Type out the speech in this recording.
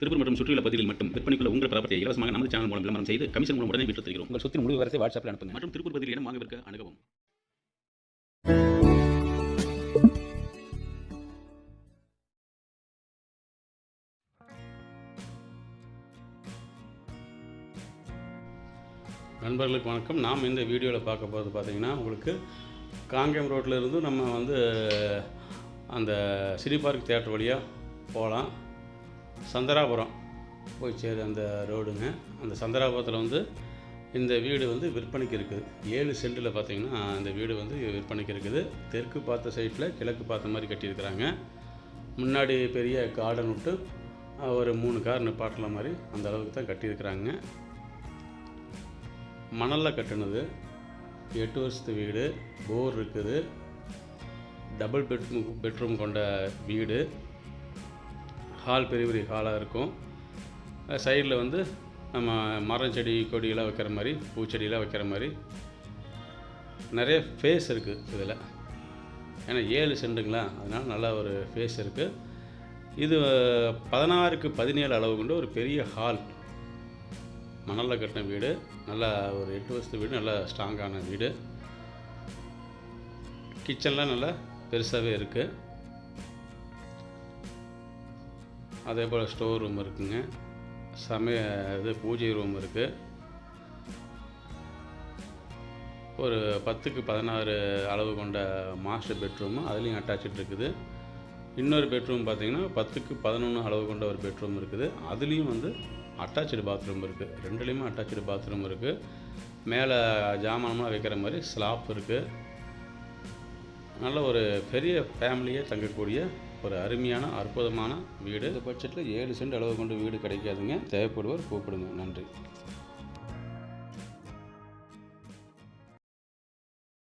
திருப்பூர் மற்றும் சுற்றியுள்ள பகுதிகளில் மட்டும் விற்பனைக்குள்ள உங்கள் ப்ராப்பர்ட்டியை இலவசமாக நமது சேனல் மூலம் விளம்பரம் செய்து கமிஷன் மூலம் உடனே விற்று தருகிறோம் உங்கள் சொத்தின் முழு விவரத்தை வாட்ஸ்அப்பில் அனுப்புங்க. மற்றும் திருப்பூர் பகுதியில் இடம் வாங்க விற்க அணுகவும். நண்பர்களுக்கு வணக்கம். நாம் இந்த வீடியோவில் பார்க்க போகிறது பார்த்தீங்கன்னா உங்களுக்கு காங்கேயம் ரோட்டில் இருந்து நம்ம வந்து அந்த சிட்டி பார்க் தேட்டர் வழியாக போகலாம். சந்தராபுரம் போய் சேரு அந்த ரோடுங்க. அந்த சந்தராபுரத்தில் வந்து இந்த வீடு வந்து விற்பனைக்கு இருக்குது. ஏழு சென்டில் பார்த்திங்கன்னா இந்த வீடு வந்து விற்பனைக்கு இருக்குது. தெற்கு பார்த்த சைட்டில் கிழக்கு பார்த்த மாதிரி கட்டியிருக்கிறாங்க. முன்னாடி பெரிய கார்டன் விட்டு ஒரு மூணு கார் நிப்பாட்டல மாதிரி அந்த அளவுக்கு தான் கட்டியிருக்கிறாங்க. மணலில் கட்டினது. எட்டு வருஷத்து வீடு. போர் இருக்குது. டபுள் பெட்ரூம் பெட்ரூம் கொண்ட வீடு. ஹால் பெரிய பெரிய ஹாலாக இருக்கும். சைடில் வந்து நம்ம மரம் செடி கொடியெல்லாம் வைக்கிற மாதிரி பூச்செடியெலாம் வைக்கிற மாதிரி நிறைய ஃபேஸ் இருக்குது இதில். ஏன்னா ஏழு செண்டுங்களா? அதனால் நல்ல ஒரு ஃபேஸ் இருக்குது இது பதினாறுக்கு பதினேழு அளவு கொண்டு ஒரு பெரிய ஹால். மணலில் கட்டின வீடு. நல்லா ஒரு எட்டு வருஷத்து வீடு நல்லா ஸ்ட்ராங்கான வீடு. கிச்சன்லாம் நல்லா பெருசாகவே இருக்குது அதே போல் ஸ்டோர் ரூம் இருக்குங்க. சமய இது பூஜை ரூம் இருக்குது ஒரு பத்துக்கு பதினாறு அளவு கொண்ட மாஸ்டர் பெட்ரூமு அதுலேயும் அட்டாச்சிட் இருக்குது. இன்னொரு பெட்ரூம் பார்த்திங்கன்னா பத்துக்கு பதினொன்று அளவு கொண்ட ஒரு பெட்ரூம் இருக்குது. அதுலேயும் வந்து அட்டாச்சு பாத்ரூம் இருக்குது ரெண்டுலேயுமே அட்டாச்சு பாத்ரூம் இருக்குது மேலே ஜாமானம்லாம் வைக்கிற மாதிரி ஸ்லாப் இருக்குது நல்ல ஒரு பெரிய ஃபேமிலியே தங்கக்கூடிய ஒரு அருமையான அற்புதமான வீடு. இந்த பட்ஜெட்டில் ஏழு சென்ட் அளவு கொண்டு வீடு கிடைக்காதுங்க. தேவைப்படுவர் கூப்பிடுங்க. நன்றி.